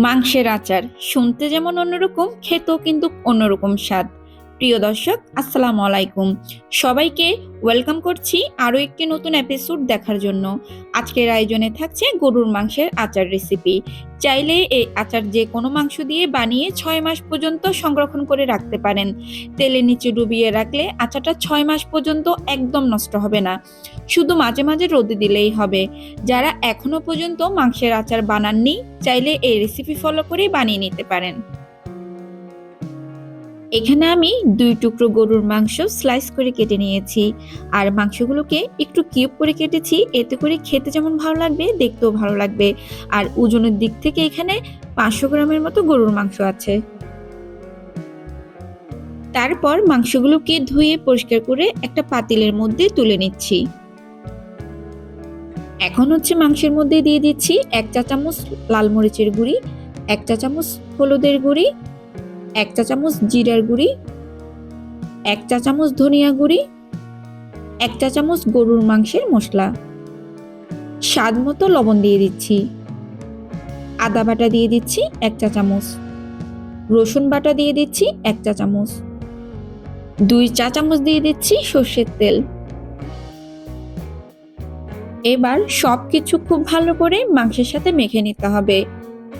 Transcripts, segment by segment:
মাংসের আচার। শুনতে যেমন অন্যরকম খেতেও কিন্তু অন্যরকম স্বাদ। প্রিয় দর্শক, আসসালামু আলাইকুম। সবাইকে ওয়েলকাম করছি আরও একটি নতুন এপিসোড দেখার জন্য। আজকের আয়োজনে থাকছে গরুর মাংসের আচার রেসিপি চাইলে এই আচার যে কোনো মাংস দিয়ে বানিয়ে ছয় মাস পর্যন্ত সংরক্ষণ করে রাখতে পারেন। তেলের নিচে ডুবিয়ে রাখলে আচারটা ছয় মাস পর্যন্ত একদম নষ্ট হবে না। শুধু মাঝে মাঝে রোদে দিলেই হবে। যারা এখনও পর্যন্ত মাংসের আচার বানাননি, চাইলে এই রেসিপি ফলো করে বানিয়ে নিতে পারেন। এখানে আমি দুই টুকরো গরুর মাংস স্লাইস করে কেটে নিয়েছি। আর মাংসগুলোকে একটু কিউব করে কেটেছি, এতে করে খেতে যেমন ভালো লাগবে, দেখতেও ভালো লাগবে। আর ওজনের দিক থেকে এখানে পাঁচশো গ্রামের মতো গরুর মাংস আছে। তারপর মাংসগুলোকে ধুয়ে পরিষ্কার করে একটা পাতিলের মধ্যে তুলে নিচ্ছি। এখন হচ্ছে মাংসের মধ্যে দিয়ে দিচ্ছি এক চা চামচ লাল মরিচের গুঁড়ি, এক চা চামচ হলুদের গুঁড়ি এক চা চামচ জিরার গুঁড়ি, এক চা চামচ ধনিয়া গুঁড়ি, এক চা চামচ গরুর মাংসের মশলা। স্বাদ মতো লবণ দিয়ে দিচ্ছি। আদা বাটা দিয়ে দিচ্ছি এক চা চামচ। রসুন বাটা দিয়ে দিচ্ছি এক চা চামচ। দুই চা চামচ দিয়ে দিচ্ছি সর্ষের তেল। এবার সব কিছু খুব ভালো করে মাংসের সাথে মেখে নিতে হবে।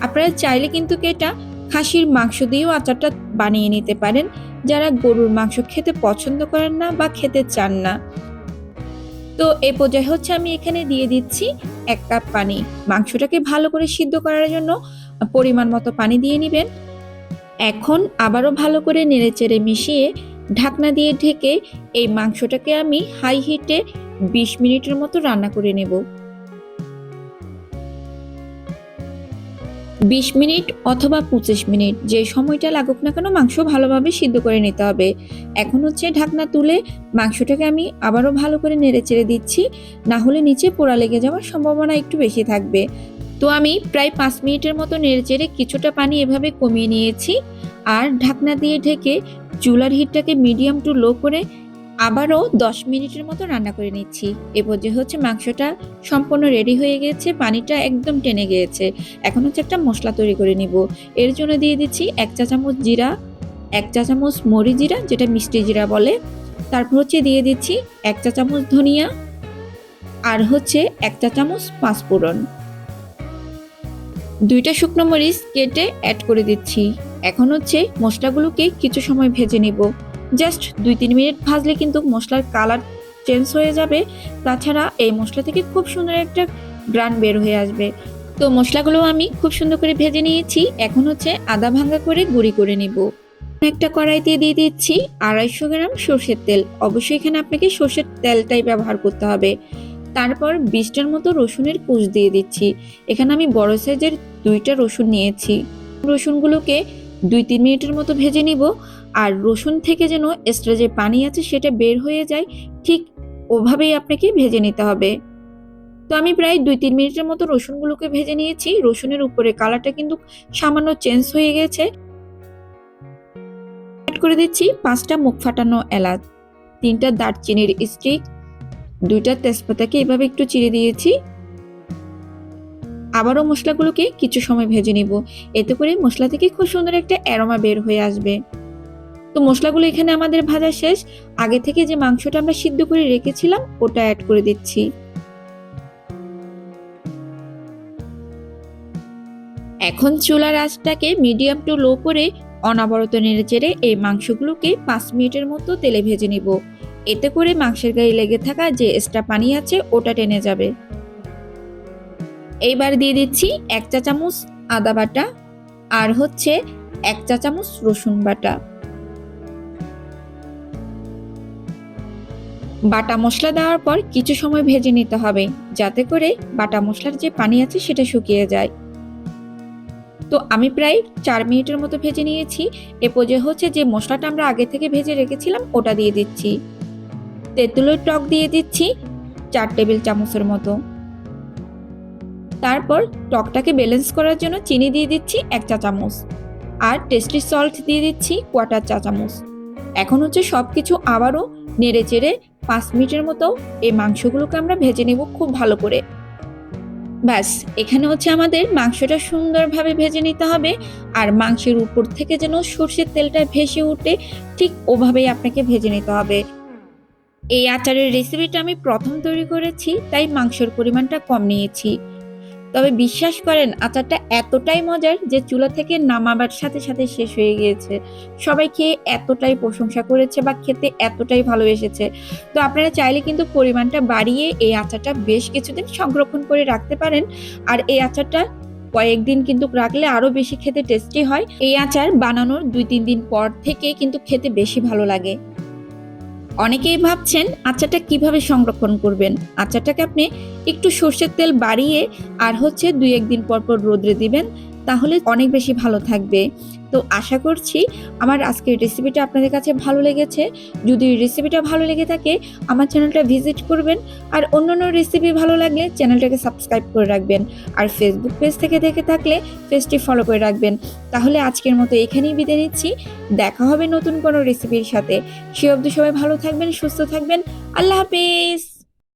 আপনারা চাইলে কিন্তু এটা খাসির মাংস দিয়েও আচারটা বানিয়ে নিতে পারেন। যারা গরুর মাংস খেতে পছন্দ করেন না বা খেতে চান না। তো এই পর্যায়ে হচ্ছে আমি এখানে দিয়ে দিচ্ছি এক কাপ পানি। মাংসটাকে ভালো করে সিদ্ধ করার জন্য পরিমাণ মতো পানি দিয়ে নেবেন। এখন আবারও ভালো করে নেড়েচেড়ে মিশিয়ে ঢাকনা দিয়ে ঢেকে এই মাংসটাকে আমি হাই হিটে বিশ মিনিটের মতো রান্না করে নেব। বিশ মিনিট অথবা পঁচিশ মিনিট, যে সময়টা লাগুক না কেন মাংস ভালোভাবে সিদ্ধ করে নিতে হবে। এখন হচ্ছে ঢাকনা তুলে মাংসটাকে আমি আবারও ভালো করে নেড়ে চেড়ে দিচ্ছি, না হলে নিচে পোড়া লেগে যাওয়ার সম্ভাবনা একটু বেশি থাকবে। তো আমি প্রায় পাঁচ মিনিটের মতো নেড়ে চেড়ে কিছুটা পানি এভাবে কমিয়ে নিয়েছি, আর ঢাকনা দিয়ে ঢেকে চুলার হিটটাকে মিডিয়াম টু লো করে আবারও দশ মিনিটের মতো রান্না করে নিচ্ছি। এ পর্যায়ে হচ্ছে মাংসটা সম্পূর্ণ রেডি হয়ে গেছে, পানিটা একদম টেনে গিয়েছে। এখন হচ্ছে একটা মশলা তৈরি করে নিব। এর জন্য দিয়ে দিচ্ছি এক চা চামচ জিরা, এক চা চামচ মরি জিরা, যেটা মিষ্টি জিরা বলে। তারপর হচ্ছে দিয়ে দিচ্ছি এক চা চামচ ধনিয়া আর হচ্ছে এক চা চামচ পাঁচফোড়ন। দুইটা শুকনো মরিচ কেটে অ্যাড করে দিচ্ছি। এখন হচ্ছে মশলাগুলোকে কিছু সময় ভেজে নিব। জাস্ট দুই তিন মিনিট ভাজলে কিন্তু মশলার কালার চেঞ্জ হয়ে যাবে। তাছাড়া এই মশলা থেকে খুব সুন্দর একটা গ্রান বের হয়ে আসবে। তো মশলাগুলো আমি খুব সুন্দর করে ভেজে নিয়েছি। এখন হচ্ছে আদা ভাঙ্গা করে গুঁড়ি করে নেব। একটা কড়াইতে দিয়ে দিচ্ছি আড়াইশো গ্রাম সর্ষের তেল। অবশ্যই এখানে আপনাকে সর্ষের তেলটাই ব্যবহার করতে হবে। তারপর বিশটার মতো রসুনের কুচ দিয়ে দিচ্ছি। এখানে আমি বড় সাইজের দুইটা রসুন নিয়েছি। রসুনগুলোকে দুই তিন মিনিটের মতো ভেজে নিব। আর রসুন থেকে যেন এক্সট্রা যে পানি আছে সেটা বের হয়ে যায়, ঠিক ওভাবেই আপনাকে ভেজে নিতে হবে। তো আমি প্রায় দুই তিন মিনিটের মতো রসুনগুলোকে ভেজে নিয়েছি। রসুনের উপরে কালারটা কিন্তু সামান্য চেঞ্জ হয়ে গেছে। অ্যাড করে দিচ্ছি পাঁচটা মুখ ফাটানো এলাচ, তিনটা দারচিনির স্টিক দুইটা তেজপাতাকে এভাবে একটু চিড়ে দিয়েছি। আবারও মশলাগুলোকে কিছু সময় ভেজে নিব। এতে করে মশলা থেকে খুব সুন্দর একটা অ্যারোমা বের হয়ে আসবে। তো মশলাগুলো এখানে আমাদের ভাজা শেষ। আগে থেকে যে মাংসটা আমরা সিদ্ধ করে রেখেছিলাম, ওটা অ্যাড করে দিচ্ছি। এখন চুলার আঁচটাকে মিডিয়াম টু লো করে অনাবরত নেড়ে চেড়ে এই মাংসগুলোকে পাঁচ মিনিটের মতো তেলে ভেজে নিব। এতে করে মাংসের গায়ে লেগে থাকা যে এক্সট্রা পানি আছে, ওটা টেনে যাবে। এইবার দিয়ে দিচ্ছি এক চা চামচ আদা বাটা আর হচ্ছে এক চা চামচ রসুন বাটা। বাটা মশলা দেওয়ার পর কিছু সময় ভেজে নিতে হবে, যাতে করে বাটা মশলার যে পানি আছে সেটা শুকিয়ে যায়। তো আমি প্রায় চার মিনিটের মতো ভেজে নিয়েছি। এ পর্যায়ে হচ্ছে যে মশলাটা আমরা আগে থেকে ভেজে রেখেছিলাম, ওটা দিয়ে দিচ্ছি। তেঁতুলের টক দিয়ে দিচ্ছি চার টেবিল চামচের মতো। তারপর টকটাকে ব্যালেন্স করার জন্য চিনি দিয়ে দিচ্ছি এক চা চামচ। আর টেস্টি সল্ট দিয়ে দিচ্ছি কোয়াটার চা চামচ। এখন হচ্ছে সব কিছু আবারও নেড়ে চেড়ে পাঁচ মিনিটের মতো এই মাংসগুলোকে আমরা ভেজে নেব খুব ভালো করে। ব্যাস, এখানে হচ্ছে আমাদের মাংসটা সুন্দরভাবে ভেজে নিতে হবে আর মাংসের উপর থেকে যেন সর্ষের তেলটা ভেসে উঠে ঠিক ওভাবেই আপনাকে ভেজে নিতে হবে। এই আচারের রেসিপিটা আমি প্রথম তৈরি করেছি, তাই মাংসের পরিমাণটা কম নিয়েছি। তবে বিশ্বাস করেন, আচারটা এতটাই মজার যে চুলা থেকে নামাবার সাথে সাথে শেষ হয়ে গিয়েছে। সবাই খেয়ে এতটাই প্রশংসা করেছে বা খেতে এতটাই ভালোবেসেছে। তো আপনারা চাইলে কিন্তু পরিমাণটা বাড়িয়ে এই আচারটা বেশ কিছুদিন সংরক্ষণ করে রাখতে পারেন। আর এই আচারটা কয়েকদিন কিন্তু রাখলে আরও বেশি খেতে টেস্টি হয়। এই আচার বানানোর দুই তিন দিন পর থেকে কিন্তু খেতে বেশি ভালো লাগে। অনেকেই ভাবছেন আচাটা কীভাবে সংরক্ষণ করবেন? আচাটাকে আপনি একটু সর্ষের তেল বাড়িয়ে আর হচ্ছে দুই একদিন পর পর রোদ্রে দিবেন। তাহলে অনেক বেশি ভালো থাকবে। তো আশা করছি আমার আজকের রেসিপিটা আপনাদের কাছে ভালো লেগেছে। যদি রেসিপিটা ভালো লেগে থাকে, আমার চ্যানেলটা ভিজিট করবেন। আর অন্যান্য রেসিপি ভালো লাগলে চ্যানেলটাকে সাবস্ক্রাইব করে রাখবেন। আর ফেসবুক পেজ থেকে দেখে থাকলে পেজটি ফলো করে রাখবেন। তাহলে আজকের মতো এখানেই বিদায় নিচ্ছি। দেখা হবে নতুন কোনো রেসিপির সাথে। সে অবধি সবাই ভালো থাকবেন, সুস্থ থাকবেন। আল্লাহ হাফেজ!